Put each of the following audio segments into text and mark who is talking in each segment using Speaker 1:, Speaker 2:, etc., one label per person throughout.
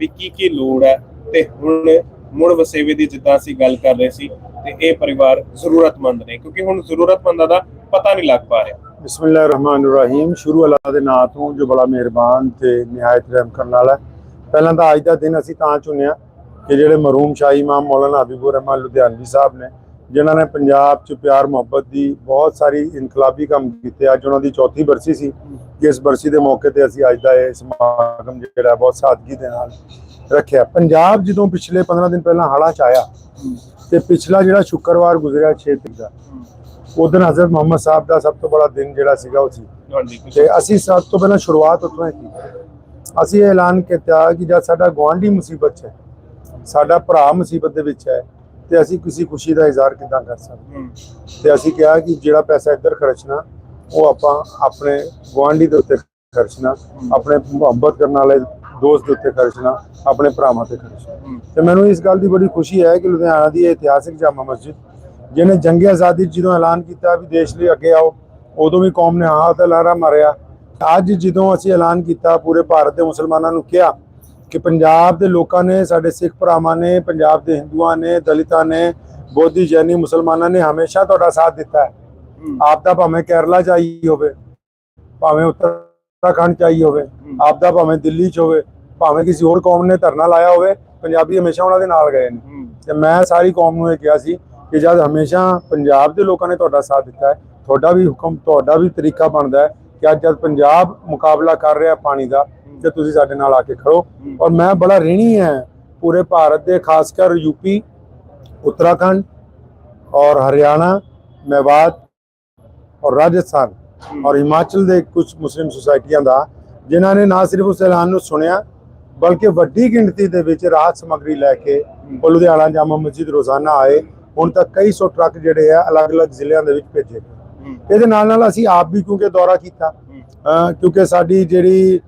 Speaker 1: ਵੀ ਕੀ ਕੀ ਲੋੜ ਹੈ ਤੇ ਹੁਣ ਮੁੜ ਵਸੇਵੇ ਦੀ ਜਿੱਦਾਂ ਅਸੀਂ ਗੱਲ ਕਰ ਰਹੇ ਸੀ ਤੇ ਇਹ ਪਰਿਵਾਰ ਜ਼ਰੂਰਤਮੰਦ ਨੇ, ਕਿਉਂਕਿ ਹੁਣ ਜ਼ਰੂਰਤਮੰਦਾਂ ਦਾ ਪਤਾ ਨਹੀਂ ਲੱਗ ਪਾ ਰਿਹਾ।
Speaker 2: ਬਿਸਮਿਲ੍ਲਾਹਿਰਰਹਿਮਾਨਿਰਰਹੀਮ, ਸ਼ੁਰੂ ਅੱਲਾਹ ਦੇ ਨਾਂ ਤੋਂ ਜੋ ਬੜਾ ਮਿਹਰਬਾਨ ਤੇ ਨਿਹਾਇਤ ਰਹਿਮ ਕਰਨ ਵਾਲਾ ਪਹਿਲਾਂ ਤਾਂ ਅੱਜ ਦਾ ਦਿਨ ਅਸੀਂ ਤਾਂ ਚੁਣਿਆ ਕਿ ਜਿਹੜੇ ਮਰਹੂਮ ਸ਼ਾਹੀ ਇਮਾਮ ਮੌਲਾਨਾ ਹਬੀਬੁਰ ਰਹਿਮਾਨ ਲੁਧਿਆਣਵੀ ਸਾਹਿਬ ਨੇ ਜਿਨ੍ਹਾਂ ਨੇ ਪੰਜਾਬ 'ਚ ਪਿਆਰ ਮੁਹੱਬਤ ਦੀ ਬਹੁਤ ਸਾਰੀ ਇਨਕਲਾਬੀ ਕੰਮ ਕੀਤੇ। ਅੱਜ ਉਹਨਾਂ ਦੀ ਚੌਥੀ ਬਰਸੀ ਸੀ। ਜਿਸ ਬਰਸੀ ਦੇ ਮੌਕੇ ਤੇ ਅਸੀਂ ਅੱਜ ਦਾ ਇਹ ਸਮਾਗਮ ਜਿਹੜਾ ਬਹੁਤ ਸਾਦਗੀ ਦੇ ਨਾਲ ਰੱਖਿਆ। ਪੰਜਾਬ ਜਦੋਂ ਪਿਛਲੇ 15 ਦਿਨ ਪਹਿਲਾਂ ਹੜ੍ਹਾਂ 'ਚ ਆਇਆ ਤੇ ਪਿਛਲਾ ਜਿਹੜਾ ਸ਼ੁੱਕਰਵਾਰ ਗੁਜ਼ਰਿਆ 6 ਤਰੀਕ ਦਾ ਉਸ ਦਿਨ ਹਜ਼ਰਤ ਮੁਹੰਮਦ ਸਾਹਿਬ ਦਾ ਸਭ ਤੋਂ ਬੜਾ ਦਿਨ ਜਿਹੜਾ ਸੀਗਾ ਉਹ ਸੀ। ਤੇ ਅਸੀਂ ਸਭ ਤੋਂ ਪਹਿਲਾਂ ਸ਼ੁਰੂਆਤ ਉੱਥੋਂ ਹੀ ਕੀਤੀ। ਅਸੀਂ ਇਹ ਐਲਾਨ ਕੀਤਾ ਕਿ ਜਦ ਸਾਡਾ ਗਵਾਂਢੀ ਮੁਸੀਬਤ 'ਚ ਹੈ ਸਾਡਾ ਭਰਾ ਮੁਸੀਬਤ ਦੇ ਵਿੱਚ ਹੈ ਤੇ ਅਸੀਂ ਕਿਸੇ ਖੁਸ਼ੀ ਦਾ ਇਜ਼ਹਾਰ ਕਿਦਾਂ ਕਰ ਸਕਦੇ ਤੇ ਅਸੀਂ ਕਿਹਾ ਕਿ ਜਿਹੜਾ ਪੈਸਾ ਇੱਧਰ ਖਰਚਣਾ ਉਹ ਆਪਾਂ ਆਪਣੇ ਗਵਾਂਢੀ ਦੇ ਉੱਤੇ ਖਰਚਣਾ ਆਪਣੇ ਮੁਹੱਬਤ ਕਰਨ ਵਾਲੇ ਦੋਸਤ ਦੇ ਉੱਤੇ ਖਰਚਣਾ ਆਪਣੇ ਭਰਾਵਾਂ ਤੇ ਖਰਚਣਾ। ਤੇ ਮੈਨੂੰ ਇਸ ਗੱਲ ਦੀ ਬੜੀ ਖੁਸ਼ੀ ਹੈ ਕਿ ਲੁਧਿਆਣਾ ਦੀ ਇਹ ਇਤਿਹਾਸਿਕ ਜਾਮਾ ਮਸਜਿਦ ਜਿਹਨੇ ਜੰਗ ਆਜ਼ਾਦੀ ਜਦੋਂ ਐਲਾਨ ਕੀਤਾ ਵੀ ਦੇਸ਼ ਲਈ ਅੱਗੇ ਆਓ ਉਦੋਂ ਵੀ ਕੌਮ ਨੇ ਹਾਂ ਤੇ ਲਾਰਾ ਮਾਰਿਆ। ਅੱਜ ਜਦੋਂ ਅਸੀਂ ਐਲਾਨ ਕੀਤਾ ਪੂਰੇ ਭਾਰਤ ਦੇ ਮੁਸਲਮਾਨਾਂ ਨੂੰ ਕਿਹਾ ਕਿ ਪੰਜਾਬ ਦੇ ਲੋਕਾਂ ਨੇ ਸਾਡੇ ਸਿੱਖ ਭਰਾਵਾਂ ਨੇ ਪੰਜਾਬ ਦੇ ਹਿੰਦੂਆਂ ਨੇ ਦਲਿਤਾਂ ਨੇ ਬੋਧੀ ਜੈਨੀ ਮੁਸਲਮਾਨਾਂ ਨੇ ਹਮੇਸ਼ਾ ਤੁਹਾਡਾ ਸਾਥ ਦਿੱਤਾ ਹੈ। ਆਪ ਦਾ ਭਾਵੇਂ ਕੇਰਲਾ ਚ ਆਈ ਹੋਵੇ ਭਾਵੇਂ ਉੱਤਰਾਖੰਡ ਚ ਆਈ ਹੋਵੇ ਆਪ ਦਾ ਭਾਵੇਂ ਦਿੱਲੀ ਚ ਹੋਵੇ ਭਾਵੇਂ ਕਿਸੇ ਹੋਰ ਕੌਮ ਨੇ ਧਰਨਾ ਲਾਇਆ ਹੋਵੇ ਪੰਜਾਬੀ ਹਮੇਸ਼ਾ ਉਹਨਾਂ ਦੇ ਨਾਲ ਗਏ ਨੇ। ਤੇ ਮੈਂ ਸਾਰੀ ਕੌਮ ਨੂੰ ਇਹ ਕਿਹਾ ਸੀ ਕਿ ਜਦ ਹਮੇਸ਼ਾ ਪੰਜਾਬ ਦੇ ਲੋਕਾਂ ਨੇ ਤੁਹਾਡਾ ਸਾਥ ਦਿੱਤਾ ਹੈ ਤੁਹਾਡਾ ਵੀ ਹੁਕਮ ਤੁਹਾਡਾ ਵੀ ਤਰੀਕਾ ਬਣਦਾ ਹੈ ਕਿ ਅੱਜ ਜਦ ਪੰਜਾਬ ਮੁਕਾਬਲਾ ਕਰ ਰਿਹਾ ਪਾਣੀ ਦਾ ਤੇ ਤੁਸੀਂ ਸਾਡੇ ਨਾਲ ਆ ਕੇ ਖੜੋ। ਔਰ ਮੈਂ ਬੜਾ ऋणी ਹੈ ਪੂਰੇ ਭਾਰਤ ਦੇ ਖਾਸ ਕਰ ਯੂਪੀ ਉੱਤਰਾਖੰਡ ਔਰ ਹਰਿਆਣਾ ਮੇਵਾਤ ਔਰ ਰਾਜਸਥਾਨ ਔਰ ਹਿਮਾਚਲ ਦੇ ਕੁਝ ਮੁਸਲਿਮ ਸੁਸਾਇਟੀਆਂ ਦਾ ਜਿਨ੍ਹਾਂ ਨੇ ਨਾ ਸਿਰਫ ਉਸ ਐਲਾਨ ਨੂੰ ਸੁਣਿਆ ਬਲਕਿ ਵੱਡੀ ਗਿਣਤੀ ਦੇ ਵਿੱਚ ਰਾਹਤ ਸਮੱਗਰੀ ਲੈ ਕੇ ਲੁਧਿਆਣਾ ਜਾਮਾ ਮਸਜਿਦ ਰੋਜ਼ਾਨਾ ਆਏ। ਹੁਣ ਤੱਕ ਕਈ ਸੌ ਟਰੱਕ ਜਿਹੜੇ ਆ ਅਲੱਗ-ਅਲੱਗ ਜ਼ਿਲ੍ਹਿਆਂ ਦੇ ਵਿੱਚ ਭੇਜੇ ਇਹਦੇ ਨਾਲ ਨਾਲ ਅਸੀਂ ਆਪ ਵੀ ਕਿਉਂਕਿ ਦੌਰਾ ਕੀਤਾ ਕਿਉਂਕਿ ਸਾਡੀ ਜਿਹੜੀ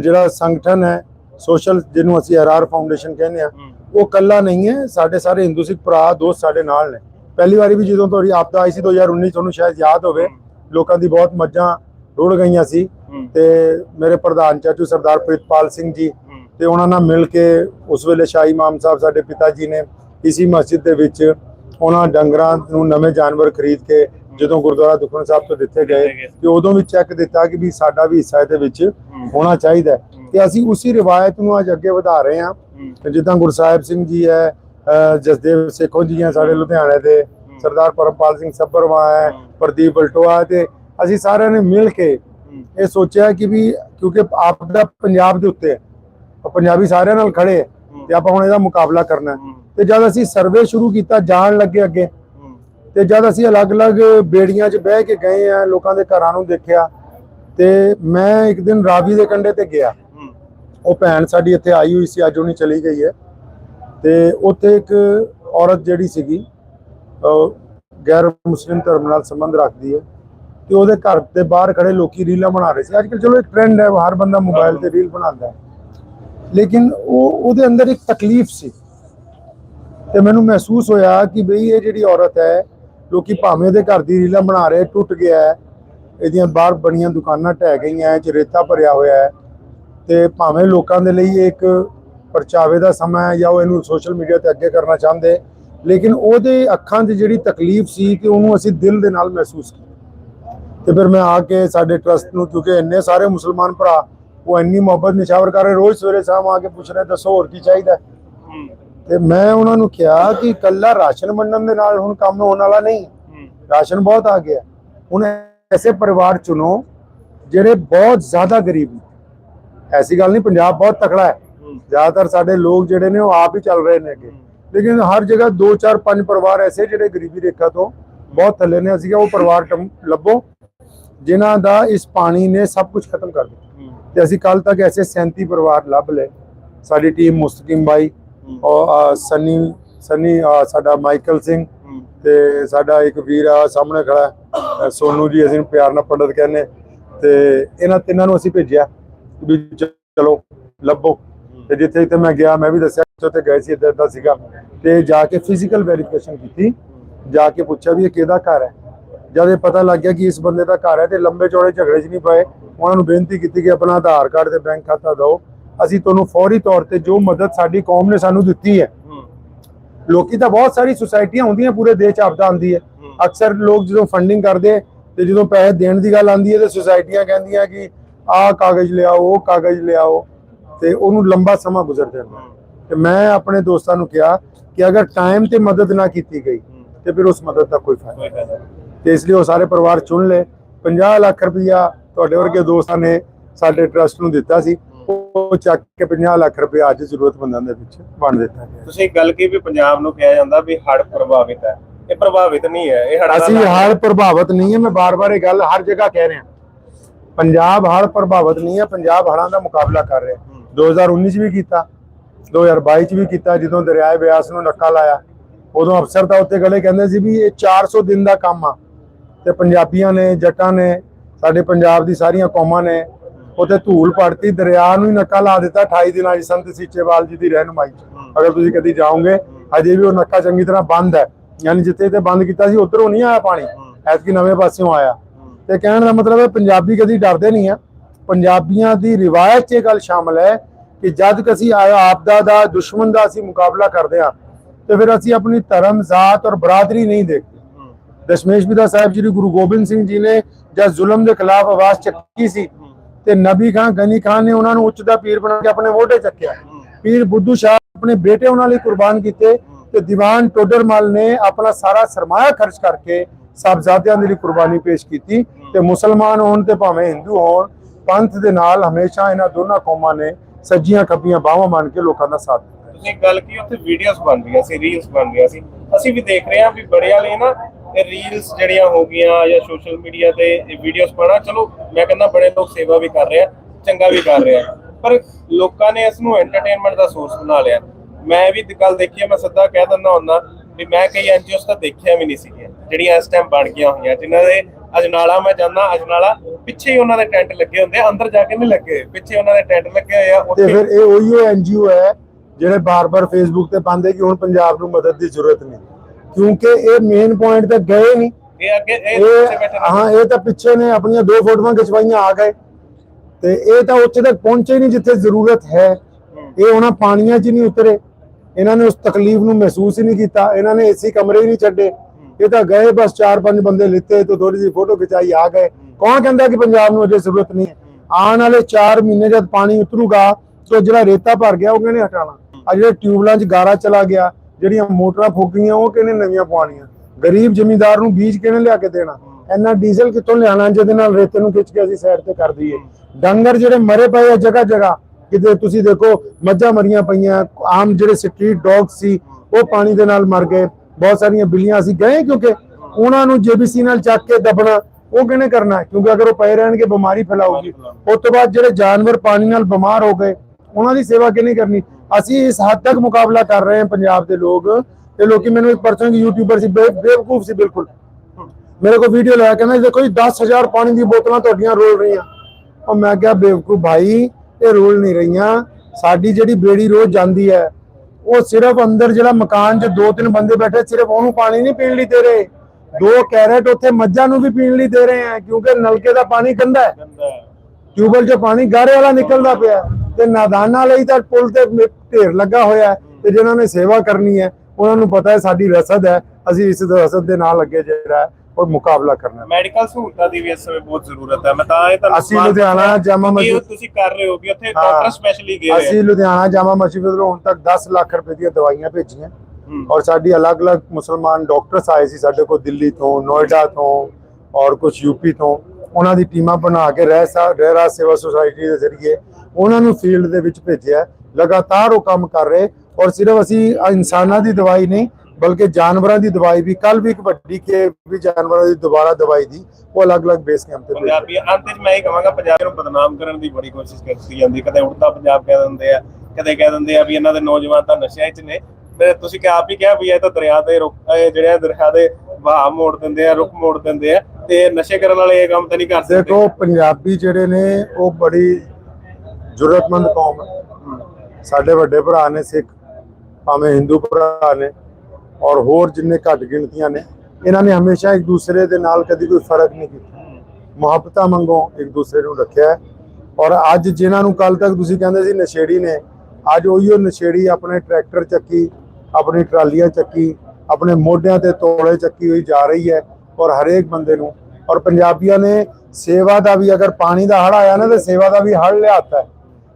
Speaker 2: ਜਿਹੜਾ ਸੰਗਠਨ ਹੈ ਸੋਸ਼ਲ ਜਿਹਨੂੰ ਅਸੀਂ ਆਰਆਰ ਫਾਊਂਡੇਸ਼ਨ ਕਹਿੰਦੇ ਆ ਉਹ ਕੱਲਾ ਨਹੀਂ ਹੈ ਸਾਡੇ ਸਾਰੇ ਹਿੰਦੂ ਸਿੱਖ ਭਰਾ ਦੋਸਤ ਸਾਡੇ ਨਾਲ ਨੇ। ਪਹਿਲੀ ਵਾਰੀ ਵੀ ਜਦੋਂ ਤੁਹਾਡੀ ਆਪਦਾ ਆਈ ਸੀ 2019 ਤੁਹਾਨੂੰ ਸ਼ਾਇਦ ਯਾਦ ਹੋਵੇ ਲੋਕਾਂ ਦੀ ਬਹੁਤ ਮੱਝਾਂ ਰੁੜ ਗਈਆਂ ਸੀ। ਤੇ ਮੇਰੇ ਪ੍ਰਧਾਨ ਚਾਚੂ ਸਰਦਾਰ ਪ੍ਰਿਤਪਾਲ ਸਿੰਘ ਜੀ ਤੇ ਉਹਨਾਂ ਨਾਲ ਮਿਲ ਕੇ ਉਸ ਵੇਲੇ ਸ਼ਾਹੀ ਇਮਾਮ ਸਾਹਿਬ ਸਾਡੇ ਪਿਤਾ ਜੀ ਨੇ ਇਸੀ ਮਸਜਿਦ ਦੇ ਵਿੱਚ ਉਹਨਾਂ ਡੰਗਰਾਂ ਨੂੰ ਨਵੇਂ ਜਾਨਵਰ ਖਰੀਦ ਕੇ ਜਦੋਂ ਗੁਰਦੁਆਰਾ ਦੁਖਨ ਸਾਹਿਬ ਤੋਂ ਦਿੱਤੇ ਗਏ ਤੇ ਉਦੋਂ ਵੀ ਚੈੱਕ ਦਿੱਤਾ ਕਿ ਵੀ ਸਾਡਾ ਵੀ ਹਿੱਸਾ ਇਹਦੇ ਵਿੱਚ ਹੋਣਾ ਚਾਹੀਦਾ। ਤੇ ਅਸੀਂ ਉਸੇ ਰਿਵਾਇਤ ਨੂੰ ਅੱਜ ਅੱਗੇ ਵਧਾ ਰਹੇ ਹਾਂ। ਜਿੱਦਾਂ ਗੁਰਸਾਹਿਬ ਸਿੰਘ ਜੀ ਹੈ ਜਸਦੇਵ ਸੇਖੋਂ ਜੀ ਹੈ ਸਾਡੇ ਲੁਧਿਆਣੇ ਦੇ ਸਰਦਾਰ ਪਰਮਪਾਲ ਸਿੰਘ ਸੱਭਰਵਾ ਹੈ ਪ੍ਰਦੀਪ ਬਲਟੋਆ ਤੇ ਅਸੀਂ ਸਾਰਿਆਂ ਨੇ ਮਿਲ ਕੇ ਇਹ ਸੋਚਿਆ ਕਿ ਵੀ ਕਿਉਂਕਿ ਆਪ ਦਾ ਪੰਜਾਬ ਦੇ ਉੱਤੇ ਪੰਜਾਬੀ ਸਾਰਿਆਂ ਨਾਲ ਖੜੇ ਤੇ ਆਪਾਂ ਹੁਣ ਇਹਦਾ ਮੁਕਾਬਲਾ ਕਰਨਾ ਤੇ ਜਦ ਅਸੀਂ ਸਰਵੇ ਸ਼ੁਰੂ ਕੀਤਾ ਜਾਣ ਲੱਗੇ ਅੱਗੇ ਤੇ ਜਦ ਅਸੀਂ ਅਲੱਗ-ਅਲੱਗ ਬੇੜੀਆਂ 'ਚ ਬਹਿ ਕੇ ਗਏ ਆ ਲੋਕਾਂ ਦੇ ਘਰਾਂ ਨੂੰ ਦੇਖਿਆ ਤੇ ਮੈਂ ਇੱਕ ਦਿਨ ਰਾਵੀ ਦੇ ਕੰਢੇ ਤੇ ਗਿਆ। ਉਹ ਭੈਣ ਸਾਡੀ ਇੱਥੇ ਆਈ ਹੋਈ ਸੀ ਅੱਜ ਉਹਨੇ ਚਲੀ ਗਈ ਹੈ। ਤੇ ਉੱਥੇ ਇੱਕ ਔਰਤ ਜਿਹੜੀ ਸੀਗੀ ਗੈਰ ਮੁਸਲਿਮ ਧਰਮ ਨਾਲ ਸੰਬੰਧ ਰੱਖਦੀ ਹੈ। ਤੇ ਉਹਦੇ ਘਰ ਦੇ ਬਾਹਰ ਖੜੇ ਲੋਕੀ ਰੀਲਾਂ ਬਣਾ ਰਹੇ ਸੀ। ਅੱਜ ਕੱਲ੍ਹ ਚਲੋ ਇੱਕ ਟ੍ਰੈਂਡ ਹੈ ਹਰ ਬੰਦਾ ਮੋਬਾਈਲ ਤੇ ਰੀਲ ਬਣਾਉਂਦਾ ਹੈ। ਲੇਕਿਨ ਉਹ ਉਹਦੇ ਅੰਦਰ ਇੱਕ ਤਕਲੀਫ ਸੀ। ਤੇ ਮੈਨੂੰ ਮਹਿਸੂਸ ਹੋਇਆ ਕਿ ਬਈ ਇਹ ਜਿਹੜੀ ਔਰਤ ਹੈ ਲੋਕੀ ਭਾਵੇਂ ਉਹਦੇ ਘਰ ਦੀ ਰੀਲਾਂ ਬਣਾ ਰਹੇ, ਟੁੱਟ ਗਿਆ ਹੈ, ਇਹਦੀਆਂ ਬਾਹਰ ਬਣੀਆਂ ਦੁਕਾਨਾਂ ਢਹਿ ਗਈਆਂ ਇਹ ਚ ਰੇਤਾ ਭਰਿਆ ਹੋਇਆ ਹੈ ਤੇ ਭਾਵੇਂ ਲੋਕਾਂ ਦੇ ਲਈ ਇਹ ਇੱਕ ਪਰਚਾਵੇ ਦਾ ਸਮਾਂ ਹੈ ਜਾਂ ਉਹ ਇਹਨੂੰ ਸੋਸ਼ਲ ਮੀਡੀਆ ਤੇ ਅੱਗੇ ਕਰਨਾ ਚਾਹੁੰਦੇ, ਲੇਕਿਨ ਉਹਦੇ ਅੱਖਾਂ 'ਚ ਜਿਹੜੀ ਤਕਲੀਫ ਸੀ ਕਿ ਉਹਨੂੰ ਅਸੀਂ ਦਿਲ ਦੇ ਨਾਲ ਮਹਿਸੂਸ ਕੀਤਾ। ਤੇ ਫਿਰ ਮੈਂ ਆ ਕੇ ਸਾਡੇ ਟਰਸਟ ਨੂੰ, ਕਿਉਂਕਿ ਇੰਨੇ ਸਾਰੇ ਮੁਸਲਮਾਨ ਭਰਾ, ਉਹ ਇੰਨੀ ਮੁਹੱਬਤ ਨਿਸ਼ਾਵਰ ਕਰ ਰਹੇ, ਰੋਜ਼ ਸਵੇਰੇ ਸ਼ਾਮ ਆ ਕੇ ਪੁੱਛ ਰਹੇ, ਦੱਸੋ ਹੋਰ ਕੀ ਚਾਹੀਦਾ ਤੇ ਮੈਂ ਉਹਨਾਂ ਨੂੰ ਕਿਹਾ ਕਿ ਕੱਲਾ ਰਾਸ਼ਨ ਵੰਡਣ ਦੇ ਨਾਲ ਹੁਣ ਕੰਮ ਹੋਣ ਵਾਲਾ ਨਹੀਂ। ਰਾਸ਼ਨ ਬਹੁਤ ਆ ਗਿਆ। ਹੁਣ ਐਸੇ ਪਰਿਵਾਰ ਚੁਣੋ ਜਿਹੜੇ ਬਹੁਤ ਜ਼ਿਆਦਾ ਗਰੀਬ ਨੇ। ਐਸੀ ਗੱਲ ਨਹੀਂ ਪੰਜਾਬ ਬਹੁਤ ਤਕੜਾ ਹੈ। ਜ਼ਿਆਦਾਤਰ ਸਾਡੇ ਲੋਕ ਜਿਹੜੇ ਨੇ ਉਹ ਆਪ ਹੀ ਚੱਲ ਰਹੇ ਨੇ ਅੱਗੇ। ਲੇਕਿਨ ਹਰ ਜਗ੍ਹਾ 2 4 5 ਪਰਿਵਾਰ ਐਸੇ ਜਿਹੜੇ ਗਰੀਬੀ ਰੇਖਾ ਤੋਂ ਬਹੁਤ ਥੱਲੇ ਨੇ। ਅਸੀਂ ਉਹ ਪਰਿਵਾਰ ਲੱਭੋ ਜਿਨ੍ਹਾਂ ਦਾ ਇਸ ਪਾਣੀ ਨੇ ਸਭ ਕੁਝ ਖਤਮ ਕਰ ਦਿੱਤਾ। ਤੇ ਅਸੀਂ ਕੱਲ ਤੱਕ ਐਸੇ 37 ਪਰਿਵਾਰ ਲੱਭ ਲਏ। ਸਾਡੀ ਟੀਮ ਮੁਸਤਕਿਮ ਬਾਈ ਔਰ ਸਨੀ ਸਨੀ ਸਾਡਾ ਮਾਈਕਲ ਸਿੰਘ ਤੇ ਸਾਡਾ ਇੱਕ ਵੀਰ ਆ ਸਾਹਮਣੇ ਖੜਾ ਸੋਨੂ ਜੀ, ਅਸੀਂ ਪਿਆਰ ਨਾਲ ਪੰਡਤ ਕਹਿੰਦੇ ਤੇ ਇਹਨਾਂ ਤਿੰਨਾਂ ਨੂੰ ਅਸੀਂ ਭੇਜਿਆ ਵੀ ਚ- ਚਲੋ, ਲੱਭੋ। ਤੇ ਜਿੱਥੇ ਜਿੱਥੇ ਮੈਂ ਗਿਆ, ਮੈਂ ਵੀ ਦੱਸਿਆ ਉੱਥੇ ਗਏ ਸੀ, ਇੱਦਾਂ ਇੱਦਾਂ ਸੀਗਾ। ਤੇ ਜਾ ਕੇ ਫਿਜ਼ੀਕਲ ਵੈਰੀਫਿਕੇਸ਼ਨ ਕੀਤੀ। ਜਾ ਕੇ ਪੁੱਛਿਆ ਵੀ ਇਹ ਕਿਹਦਾ ਘਰ ਹੈ? ਜਦ ਇਹ ਪਤਾ ਲੱਗ ਗਿਆ ਕਿ ਇਸ ਬੰਦੇ ਦਾ ਘਰ ਹੈ ਤੇ ਲੰਬੇ ਚੌੜੇ ਝਗੜੇ 'ਚ ਨਹੀਂ ਪਏ, ਉਹਨਾਂ ਨੂੰ ਬੇਨਤੀ ਕੀਤੀ ਕਿ ਆਪਣਾ ਆਧਾਰ ਕਾਰਡ ਤੇ ਬੈਂਕ ਖਾਤਾ ਦਿਓ। ਅਸੀਂ ਤੁਹਾਨੂੰ ਫੌਰੀ ਤੌਰ ਤੇ ਜੋ ਮਦਦ ਸਾਡੀ ਕੌਮ ਨੇ ਸਾਨੂੰ ਦਿੱਤੀ ਹੈ। ਲੋਕੀ ਤਾਂ ਬਹੁਤ ਸਾਰੀ ਸੁਸਾਇਟੀਆਂ ਹੁੰਦੀਆਂ ਪੂਰੇ ਦੇਸ਼ 'ਚ ਆਪਦਾ ਆਉਂਦੀ ਹੈ। ਅਕਸਰ ਲੋਕ ਜਦੋਂ ਫੰਡਿੰਗ ਕਰਦੇ ਤੇ ਜਦੋਂ ਪੈਸੇ ਦੇਣ ਦੀ ਗੱਲ ਆਉਂਦੀ ਹੈ ਤੇ ਸੁਸਾਇਟੀਆਂ ਕਹਿੰਦੀਆਂ ਕਿ ਆਹ ਕਾਗਜ਼ ਲਿਆਓ ਉਹ ਕਾਗਜ਼ ਲਿਆਓ ਤੇ ਉਹਨੂੰ ਲੰਬਾ ਸਮਾਂ ਗੁਜ਼ਰ ਜਾਂਦਾ ਤੇ ਮੈਂ ਆਪਣੇ ਦੋਸਤਾਂ ਨੂੰ ਕਿਹਾ ਕਿ ਅਗਰ ਟਾਈਮ ਤੇ ਮਦਦ ਨਾ ਕੀਤੀ ਗਈ ਤੇ ਫਿਰ ਉਸ ਮਦਦ ਦਾ ਕੋਈ ਫਾਇਦਾ
Speaker 1: ਕੋਈ ਫਾਇਦਾ ਨਹੀਂ।
Speaker 2: ਤੇ ਇਸ ਲਈ ਉਹ ਸਾਰੇ ਪਰਿਵਾਰ ਚੁਣ ਲਏ। 50 ਲੱਖ ਰੁਪਇਆ ਤੁਹਾਡੇ ਵਰਗੇ ਦੋਸਤਾਂ ਨੇ ਸਾਡੇ ਟਰਸਟ ਨੂੰ ਦਿੱਤਾ ਸੀ। ਉਹ ਚੱਕ ਕੇ 50 ਲੱਖ ਰੁਪਇਆ ਅੱਜ ਜ਼ਰੂਰਤਮੰਦਾਂ ਦੇ ਵਿੱਚ ਵੰਡ ਦਿੱਤਾ ਗਿਆ।
Speaker 1: ਤੁਸੀਂ ਗੱਲ ਕੀ ਵੀ ਪੰਜਾਬ ਨੂੰ ਕਿਹਾ ਜਾਂਦਾ ਵੀ ਹੜ੍ਹ ਪ੍ਰਭਾਵਿਤ ਹੈ। ਇਹ ਪ੍ਰਭਾਵਿਤ ਨਹੀਂ ਹੈ ਇਹ ਹੜ੍ਹਾਂ
Speaker 2: ਅਸੀਂ
Speaker 1: ਇਲਾਕਾ ਹੈ।
Speaker 2: ਹੜ੍ਹ ਪ੍ਰਭਾਵਿਤ ਨਹੀਂ ਹੈ ਮੈਂ ਬਾਰ-ਬਾਰ ਇਹ ਗੱਲ ਹਰ ਜਗ੍ਹਾ ਕਹਿ ਰਿਹਾ। ਪੰਜਾਬ ਹੜ੍ਹ ਪ੍ਰਭਾਵਿਤ ਨਹੀਂ ਹੈ ਪੰਜਾਬ ਹੜ੍ਹਾਂ ਦਾ ਮੁਕਾਬਲਾ ਕਰ ਰਿਹਾ।
Speaker 1: ਹੂੰ।
Speaker 2: 2019 ਚ ਵੀ ਕੀਤਾ 2022 ਚ ਵੀ ਕੀਤਾ ਜਦੋਂ ਦਰਿਆਏ ਬਿਆਸ ਨੂੰ ਨੱਕਾ ਲਾਇਆ। ਉਦੋਂ ਅਫਸਰ ਤਾਂ ਉੱਤੇ ਗਲੇ ਕਹਿੰਦੇ ਸੀ ਵੀ ਇਹ 400 ਦਿਨ ਦਾ ਕੰਮ ਆ। ਤੇ ਪੰਜਾਬੀਆਂ ਨੇ ਜੱਟਾਂ ਨੇ ਸਾਡੇ ਪੰਜਾਬ ਦੀ ਸਾਰੀਆਂ ਕੌਮਾਂ ਨੇ ਉੱਥੇ ਧੂਲ ਪੜਤੀ ਦਰਿਆ ਨੂੰ ਹੀ ਨੱਕਾ ਲਾ ਦਿੱਤਾ 28 ਦਿਨਾਂ 'ਚ ਸੰਤ ਸੀਚੇਵਾਲ ਜੀ ਦੀ ਰਹਿਨੁਮਾਈ। ਅਗਰ ਤੁਸੀਂ ਕਦੀ ਜਾਓਗੇ ਅਜੇ ਵੀ ਉਹ ਨੱਕਾ ਚੰਗੀ ਤਰ੍ਹਾਂ ਬੰਦ ਹੈ। ਯਾਨੀ ਜਿੱਥੇ ਤੇ ਬੰਦ ਕੀਤਾ ਸੀ ਉਧਰੋਂ ਨਹੀਂ ਆਇਆ ਪਾਣੀ। ਐਤਕੀ ਨਵੇਂ ਪਾਸਿਓਂ ਆਇਆ। ਤੇ ਕਹਿਣ ਦਾ ਮਤਲਬ ਹੈ ਪੰਜਾਬੀ ਕਦੀ ਡਰਦੇ ਨਹੀਂ ਆ। ਪੰਜਾਬੀਆਂ ਦੀ ਰਿਵਾਇਤ 'ਚ ਇਹ ਗੱਲ ਸ਼ਾਮਲ ਹੈ ਕਿ ਜਦ ਅਸੀਂ ਆਇਆ ਆਪਦਾ ਦਾ ਦੁਸ਼ਮਣ ਦਾ ਅਸੀਂ ਮੁਕਾਬਲਾ ਕਰਦੇ ਆ ਤੇ ਫਿਰ ਅਸੀਂ ਆਪਣੀ ਧਰਮ ਜ਼ਾਤ ਔਰ ਬਰਾਦਰੀ ਨਹੀਂ ਦੇਖਦੇ। ਦਸ਼ਮੇਸ਼ ਪਿਤਾ ਸਾਹਿਬ ਜੀ ਗੁਰੂ ਗੋਬਿੰਦ ਸਿੰਘ ਜੀ ਨੇ ਜਦ ਜ਼ੁਲਮ ਦੇ ਖਿਲਾਫ ਆਵਾਜ਼ ਚੱਕੀ ਸੀ ਤੇ ਨਬੀ ਖਾਨ, ਗਨੀ ਖਾਨ ਨੇ ਉਹਨਾਂ ਨੂੰ ਉੱਚ ਦਾ ਪੀਰ ਬਣਾ ਕੇ ਆਪਣੇ ਮੋਢੇ ਚੱਕਿਆ। ਪੀਰ ਬੁੱਧੂ ਸ਼ਾਹ ਆਪਣੇ ਬੇਟੇ ਉਹਨਾਂ ਲਈ ਕੁਰਬਾਨ ਕੀਤੇ ਤੇ ਦੀਵਾਨ ਟੋਡਰਮਲ ਨੇ ਆਪਣਾ ਸਾਰਾ ਸਰਮਾਇਆ ਖਰਚ ਕਰਕੇ ਸਾਹਿਬਜ਼ਾਦਿਆਂ ਦੇ ਕੁਰਬਾਨੀ ਪੇਸ਼ ਕੀਤੀ ਤੇ ਮੁਸਲਮਾਨ ਹੋਣ ਤੇ ਭਾਵੇਂ ਹਿੰਦੂ ਹੋਣ, ਪੰਥ ਦੇ ਨਾਲ ਹਮੇਸ਼ਾ ਇਹਨਾਂ ਦੋਨਾਂ ਕੌਮਾਂ ਨੇ ਸੱਜੀਆਂ ਖੱਬੀਆਂ ਬਾਹਾਂ ਮੰਨ ਕੇ ਲੋਕਾਂ ਦਾ ਸਾਥ ਦਿੱਤਾ।
Speaker 1: ਤੁਸੀਂ ਗੱਲ ਕੀ, ਉੱਥੇ ਵੀਡੀਓਜ਼ ਬਣ ਰਹੀਆਂ ਸੀ ਰੀਲਸ ਬਣ ਰਹੀਆਂ ਸੀ। ਅਸੀਂ ਵੀ ਦੇਖ ਰਹੇ ਹਾਂ ਵੀ ਬੜੇ ਵਾਲੇ ਨਾ ਰੀਲਸ ਜਿਹੜੀਆਂ ਹੋ ਗਈਆਂ ਜਾਂ ਸੋਸ਼ਲ ਮੀਡੀਆ ਤੇ ਵੀਡੀਓਜ਼ ਪਾਣਾ ਚਲੋ ਮੈਂ ਕਹਿੰਦਾ ਬੜੇ ਲੋਕ ਸੇਵਾ ਵੀ ਕਰ ਰਹੇ ਆ ਚੰਗਾ ਵੀ ਕਰ ਰਹੇ ਆ। ਪਰ ਲੋਕਾਂ ਨੇ ਇਸ ਨੂੰ ਐਂਟਰਟੇਨਮੈਂਟ ਦਾ ਸੋਰਸ ਬਣਾ ਲਿਆ। ਮੈਂ ਵੀ ਗੱਲ ਦੇਖੀ ਆ ਮੈਂ ਸਿੱਧਾ ਕਹਿ ਦਿੰਦਾ ਹੁੰਦਾ ਵੀ ਮੈਂ ਕਈ ਐਨਜੀਓਸ ਤਾਂ ਦੇਖਿਆ ਵੀ ਨਹੀਂ ਸੀਗੀਆਂ ਜਿਹੜੀਆਂ ਇਸ ਟਾਈਮ ਬਣ ਗਈਆਂ ਹੋਈਆਂ ਜਿਨ੍ਹਾਂ ਦੇ ਅਜਨਾਲਾ ਮੈਂ ਜਾਂਦਾ ਅਜਨਾਲਾ ਪਿੱਛੇ ਹੀ ਉਹਨਾਂ ਦੇ ਟੈਂਟ ਲੱਗੇ ਹੁੰਦੇ ਆ ਅੰਦਰ ਜਾ ਕੇ ਨਹੀਂ ਲੱਗੇ ਪਿੱਛੇ ਉਹਨਾਂ ਦੇ ਟੈਂਟ ਲੱਗੇ ਹੋਏ ਆ
Speaker 2: ਤੇ ਫਿਰ ਇਹ ਉਹੀ ਐਨਜੀਓ ਹੈ ਜਿਹੜੇ ਬਾਰ-ਬਾਰ ਫੇਸਬੁੱਕ ਤੇ ਪਾਉਂਦੇ ਕਿ ਹੁਣ ਪੰਜਾਬ ਨੂੰ ਮਦਦ ਦੀ ਜ਼ਰੂਰਤ ਨਹੀਂ। ਕਿਉਂਕਿ ਇਹ ਮੇਨ ਪੁਆਇੰਟ ਤੇ ਗਏ ਨਹੀਂ।
Speaker 1: ਇਹ ਅੱਗੇ ਇਹ ਪਿੱਛੇ ਬੈਠੇ ਨੇ।
Speaker 2: ਹਾਂ ਇਹ ਤਾਂ ਪਿੱਛੇ ਨੇ ਆਪਣੀਆਂ ਦੋ ਫੋਟੋਆਂ ਖਿਚਵਾਈਆਂ ਆ ਗਏ। ਤੇ ਇਹ ਤਾਂ ਉੱਥੇ ਤੱਕ ਪਹੁੰਚੇ ਨਹੀਂ ਜਿੱਥੇ ਜ਼ਰੂਰਤ ਹੈ। ਇਹ ਉਹਨਾਂ ਪਾਣੀਆਂ 'ਚ ਹੀ ਨਹੀਂ ਉਤਰੇ। ਇਹਨਾਂ ਨੇ ਉਸ ਤਕਲੀਫ ਨੂੰ ਮਹਿਸੂਸ ਹੀ ਨਹੀਂ ਕੀਤਾ। ਇਹਨਾਂ ਨੇ ਏਸੀ ਕਮਰੇ ਹੀ ਨਹੀਂ ਛੱਡੇ। ਇਹ ਤਾਂ ਗਏ ਬਸ ਚਾਰ ਪੰਜ ਬੰਦੇ ਲਿੱਤੇ ਤੇ ਥੋੜੀ ਜਿਹੀ ਫੋਟੋ ਖਿਚਾਈ ਆ ਗਏ। ਕੌਣ ਕਹਿੰਦਾ ਕਿ ਪੰਜਾਬ ਨੂੰ ਅਜੇ ਜ਼ਰੂਰਤ ਨਹੀਂ ਹੈ? ਆਉਣ ਵਾਲੇ 4 ਮਹੀਨੇ ਜਦ ਪਾਣੀ ਉਤਰੂਗਾ ਤਾਂ ਜਿਹੜਾ ਰੇਤਾ ਭਰ ਗਿਆ ਉਹ ਕਿਹਨੇ ਹਟਾਣਾ ਆ ਜਿਹੜੇ ਟਿਊਬਲਾਂ 'ਚ ਗਾਰਾ ਚਲਾ ਗਿਆ ਜਿਹੜੀਆਂ ਮੋਟਰਾਂ ਫੁੱਕੀਆਂ ਉਹ ਕਿਹਨੇ ਨਵੀਆਂ ਪਵਾਉਣੀਆਂ? ਗਰੀਬ ਜ਼ਿਮੀਂਦਾਰ ਨੂੰ ਬੀਜ ਕਿਹਨੇ ਲਿਆ ਕੇ ਦੇਣਾ? ਇੰਨਾ ਡੀਜ਼ਲ ਕਿੱਥੋਂ ਲਿਆਣਾ ਜਿਹਦੇ ਨਾਲ ਰੇਤੇ ਨੂੰ ਖਿੱਚ ਕੇ ਅਸੀਂ ਸਾਈਡ ਤੇ ਕਰ ਦਈਏ? ਡੰਗਰ ਜਿਹੜੇ ਮਰੇ ਪਏ ਆ ਜਗ੍ਹਾ ਜਗ੍ਹਾ ਕਿਤੇ ਤੁਸੀਂ ਦੇਖੋ ਮੱਝਾਂ ਮਰੀਆਂ ਪਈਆਂ ਆਮ ਜਿਹੜੇ ਸਟਰੀਟ ਡੌਗ ਸੀ ਉਹ ਪਾਣੀ ਦੇ ਨਾਲ ਮਰ ਗਏ। ਬਹੁਤ ਸਾਰੀਆਂ ਬਿੱਲੀਆਂ ਅਸੀਂ ਗਏ ਕਿਉਂਕਿ ਉਹਨਾਂ ਨੂੰ ਜੇਬੀਸੀ ਨਾਲ ਚੱਕ ਕੇ ਦਬਣਾ ਉਹ ਕਿਹਨੇ ਕਰਨਾ? ਕਿਉਂਕਿ ਅਗਰ ਉਹ ਪਏ ਰਹਿਣਗੇ ਬਿਮਾਰੀ ਫੈਲਾਊਗੀ। ਉਸ ਤੋਂ ਬਾਅਦ ਜਿਹੜੇ ਜਾਨਵਰ ਪਾਣੀ ਨਾਲ ਬਿਮਾਰ ਹੋ ਗਏ ਉਹਨਾਂ ਦੀ ਸੇਵਾ ਕਿਹਨੇ ਕਰਨੀ? ਅਸੀਂ ਇਸ ਹੱਦ ਤੱਕ ਮੁਕਾਬਲਾ ਕਰ ਰਹੇ ਹਾਂ ਪੰਜਾਬ ਦੇ ਲੋਕ ਤੇ ਲੋਕੀ ਮੈਨੂੰ ਇੱਕ ਪਰਸਨ ਯੂਟਿਊਬਰ ਸੀ ਬੇਵਕੂਫ ਸੀ ਬਿਲਕੁਲ। ਮੇਰੇ ਕੋਲ ਵੀਡੀਓ ਲਾਇਆ, ਕਹਿੰਦਾ ਦੇਖੋ ਜੀ 10000 ਪਾਣੀ ਦੀ ਬੋਤਲਾਂ ਤੁਹਾਡੀਆਂ ਰੋਲ ਰਹੀਆਂ। ਉਹ ਮੈਂ ਕਿਹਾ, ਬੇਵਕੂਫ ਭਾਈ, ਇਹ ਰੋਲ ਨਹੀਂ ਰਹੀਆਂ। ਸਾਡੀ ਜਿਹੜੀ ਬੇੜੀ ਰੋਜ਼ ਜਾਂਦੀ ਹੈ, ਉਹ ਸਿਰਫ ਅੰਦਰ ਜਿਹੜਾ ਮਕਾਨ 'ਚ ਦੋ ਤਿੰਨ ਬੰਦੇ ਬੈਠੇ, ਸਿਰਫ ਉਹਨੂੰ ਪਾਣੀ ਨਹੀਂ ਪੀਣ ਲਈ ਦੇ ਰਹੇ। ਦੋ ਕੈਰਟ ਉੱਥੇ ਮੱਝਾਂ ਨੂੰ ਵੀ ਪੀਣ ਲਈ ਦੇ ਰਹੇ ਆ, ਕਿਉਂਕਿ ਨਲਕੇ ਦਾ ਪਾਣੀ ਗੰਦਾ
Speaker 1: ਗੰਦਾ ਹੈ।
Speaker 2: ਟਿਊਬਲ 'ਚ ਪਾਣੀ ਗਾਰੇ ਵਾਲਾ ਨਿਕਲਦਾ ਪਿਆ ਤੇ ਨਾਦਾਨਾਂ ਲਈ ਤਾਂ ਪੁਲ ਤੇ ਢੇਰ ਲੱਗਾ ਹੋਇਆ ਤੇ ਜਿਨ੍ਹਾਂ ਨੇ ਸੇਵਾ ਕਰਨੀ ਹੈ ਉਹਨਾਂ ਨੂੰ ਪਤਾ ਹੈ ਸਾਡੀ ਰਸਦ ਹੈ ਅਸੀਂ ਇਸ ਰਸਦ ਦੇ ਨਾਲ ਅੱਗੇ ਜਿਹੜਾ ਉਹ ਮੁਕਾਬਲਾ ਕਰਨਾ ਹੈ।
Speaker 1: ਮੈਡੀਕਲ ਸਹੂਲਤਾਂ ਦੀ ਵੀ ਇਸ ਸਮੇਂ ਬਹੁਤ ਜ਼ਰੂਰਤ ਹੈ ਮੈਂ ਤਾਂ ਇਹ ਤੁਹਾਨੂੰ
Speaker 2: ਅਸੀਂ ਲੁਧਿਆਣਾ ਜਾਮਾ ਮਸਜਿਦ
Speaker 1: ਤੁਸੀਂ ਕਰ ਰਹੇ ਹੋ ਕਿ ਉੱਥੇ। ਡਾਕਟਰ ਸਪੈਸ਼ਲੀ ਗਏ
Speaker 2: ਅਸੀਂ ਲੁਧਿਆਣਾ ਜਾਮਾ ਮਸਜਿਦ ਵੱਲੋਂ ਹੁਣ ਤੱਕ 10 ਲੱਖ ਰੁਪਏ ਦੀਆਂ ਦਵਾਈਆਂ ਭੇਜੀਆਂ। ਔਰ ਸਾਡੀ ਅਲੱਗ-ਅਲੱਗ ਮੁਸਲਮਾਨ ਡਾਕਟਰਸ ਆਏ ਸੀ ਸਾਡੇ ਕੋਲ ਦਿੱਲੀ ਤੋਂ ਨੋਇਡਾ ਤੋਂ ਔਰ ਕੁਝ ਯੂਪੀ ਤੋਂ ਉਹਨਾਂ ਦੀ ਟੀਮਾਂ ਬਣਾ ਕੇ ਰਹਿ ਸਾ ਰਹਿਰਾ ਸੇਵਾ ਸੁਸਾਇਟੀ ਦੇ ਜ਼ਰੀਏ ਉਹਨਾਂ ਨੂੰ ਫੀਲਡ ਦੇ ਵਿੱਚ ਭੇਜਿਆ। ਲਗਾਤਾਰ ਉਹ ਕੰਮ ਕਰ ਰਹੇ ਔਰ ਸਿਰਫ ਅਸੀਂ ਇਨਸਾਨਾਂ ਦੀ ਦਵਾਈ ਨਹੀਂ, ਬਲਕਿ ਜਾਨਵਰਾਂ ਦੀ ਦਵਾਈ ਵੀ ਕੱਲ ਵੀ ਇੱਕ ਵੱਡੀ ਕੇ ਵੀ ਜਾਨਵਰਾਂ ਦੀ ਦੁਬਾਰਾ ਦਵਾਈ ਦੀ, ਉਹ ਅਲੱਗ-ਅਲੱਗ ਬੇਸ ਕੈਂਪ ਤੇ
Speaker 1: ਪੰਜਾਬੀ ਅੰਤ ਵਿੱਚ ਮੈਂ ਇਹ ਕਹਾਂਗਾ ਪੰਜਾਬ ਨੂੰ ਬਦਨਾਮ ਕਰਨ ਦੀ ਬੜੀ ਕੋਸ਼ਿਸ਼ ਕੀਤੀ ਜਾਂਦੀ ਕਦੇ ਉੜਦਾ ਪੰਜਾਬ ਕਹਿ ਦਿੰਦੇ ਆ, ਕਦੇ ਕਹਿ ਦਿੰਦੇ ਆ ਵੀ ਇਹਨਾਂ ਦੇ ਨੌਜਵਾਨ ਤਾਂ ਨਸ਼ਿਆਂ 'ਚ ਨੇ। ਤੇ ਤੁਸੀਂ ਕਿ ਆਪ ਹੀ ਕਿਹਾ ਵੀ ਇਹ ਤਾਂ ਦਰਿਆ ਦੇ ਰੁੱਖ ਜਿਹੜੇ ਦਰਿਆ ਦੇ ਵਹਾ ਮੋੜ ਦਿੰਦੇ ਆ, ਰੁੱਖ ਮੋੜ ਦਿੰਦੇ ਆ। ਤੇ ਨਸ਼ੇ ਕਰਨ ਵਾਲੇ ਇਹ ਕੰਮ ਤਾਂ ਨਹੀਂ ਕਰ ਸਕਦੇ?
Speaker 2: ਦੇਖੋ, ਪੰਜਾਬੀ ਜਿਹੜੇ ਨੇ, ਉਹ ਬੜੀ ਜ਼ਰੂਰਤਮੰਦ ਕੌਮ ਹੈ। ਸਾਡੇ ਵੱਡੇ ਭਰਾ ਨੇ, ਸਿੱਖ, ਭਾਵੇਂ ਹਿੰਦੂ ਭਰਾ ਨੇ, ਔਰ ਹੋਰ ਜਿੰਨੇ ਘੱਟ ਗਿਣਤੀਆਂ ਨੇ, ਇਹਨਾਂ ਨੇ ਹਮੇਸ਼ਾ ਇੱਕ ਦੂਸਰੇ ਦੇ ਨਾਲ ਕਦੀ ਕੋਈ ਫ਼ਰਕ ਨਹੀਂ ਕੀਤਾ। ਮੁਹੱਬਤਾਂ ਮੰਗੋ ਇੱਕ ਦੂਸਰੇ ਨੂੰ ਰੱਖਿਆ ਔਰ ਅੱਜ ਜਿਨ੍ਹਾਂ ਨੂੰ ਕੱਲ ਤੱਕ ਤੁਸੀਂ ਕਹਿੰਦੇ ਸੀ ਨਸ਼ੇੜੀ ਨੇ, ਅੱਜ ਉਹੀਓ ਨਸ਼ੇੜੀ ਆਪਣੇ ਟਰੈਕਟਰ ਚੱਕੀ, ਆਪਣੀ ਟਰਾਲੀਆਂ ਚੱਕੀ, ਆਪਣੇ ਮੋਢਿਆਂ ਤੇ ਤੋਲੇ ਚੱਕੀ ਹੋਈ ਜਾ ਰਹੀ ਹੈ। ਔਰ ਹਰੇਕ ਬੰਦੇ ਨੂੰ। ਔਰ ਪੰਜਾਬੀਆਂ ਨੇ ਸੇਵਾ ਦਾ ਵੀ ਅਗਰ ਪਾਣੀ ਦਾ ਹੜ ਆਇਆ ਨਾ ਤੇ ਸੇਵਾ ਦਾ ਵੀ ਹੜ ਲਿਆਤਾ ਹੈ।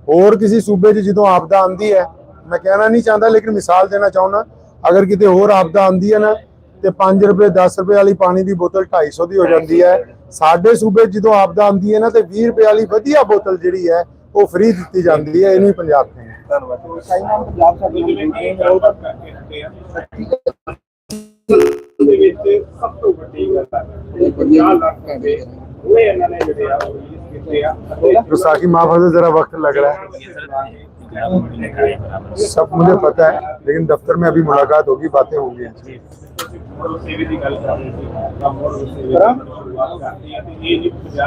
Speaker 2: ਹੋਰ ਕਿਸੇ ਸੂਬੇ 'ਚ ਜਦੋਂ ਆਪਦਾ ਆਂਦੀ ਹੈ ਮੈਂ ਕਹਿਣਾ ਨਹੀਂ ਚਾਹੁੰਦਾ ਲੇਕਿਨ ਮਿਸਾਲ ਦੇਣਾ ਚਾਹੁੰਦਾ ਅਗਰ ਕਿਤੇ ਹੋਰ ਆਪਦਾ ਆਂਦੀ ਹੈ ਨਾ ਤੇ 5 ਰੁਪਏ 10 ਰੁਪਏ ਵਾਲੀ ਪਾਣੀ ਦੀ ਬੋਤਲ 250 ਦੀ ਹੋ ਜਾਂਦੀ ਹੈ। ਸਾਡੇ ਸੂਬੇ 'ਚ ਜਦੋਂ ਆਪਦਾ ਆਂਦੀ ਹੈ ਨਾ ਤੇ 20 ਰੁਪਏ ਵਾਲੀ ਵਧੀਆ ਬੋਤਲ ਜਿਹੜੀ ਹੈ ਉਹ ਫ੍ਰੀ ਦਿੱਤੀ ਜਾਂਦੀ ਹੈ ਇਹਨੂੰ ਹੀ ਪੰਜਾਬ ਕਹਿੰਦੇ
Speaker 1: ਧੰਨਵਾਦ।
Speaker 3: ਸਾਈਨਾਮ ਪੰਜਾਬ ਸਾਡੇ
Speaker 1: ਜਿਵੇਂ ਕਿ ਗਰੋਥ ਕਰਕੇ ਹੁੰਦੇ ਆ ਦੇ ਵਿੱਚ ਸਭ ਤੋਂ ਵੱਡੀ ਗੱਲ ਹੈ ਇਹ 50 ਲੱਖ ਰੁਪਏ ਉਹ ਇਹਨਾਂ ਨੇ ਜਿਹੜੇ ਆ ਉਹ release ਕੀਤੇ ਆ ਅਤੇ
Speaker 2: विसाखी माफ से जरा वक्त लग रहा है सब मुझे पता है लेकिन दफ्तर में अभी मुलाकात होगी बातें होंगी
Speaker 1: ਮੋਡਲ ਸੇਵੇ ਦੀ ਗੱਲ ਕਰ ਰਹੇ ਸੀ ਤਾਂ ਮੋਡਲ ਸੇਵੇ ਦੀ ਸ਼ੁਰੂਆਤ ਕਰਨੀ ਹੈ ਤੇ ਇਹ ਜੀ ਪੰਜਾਬ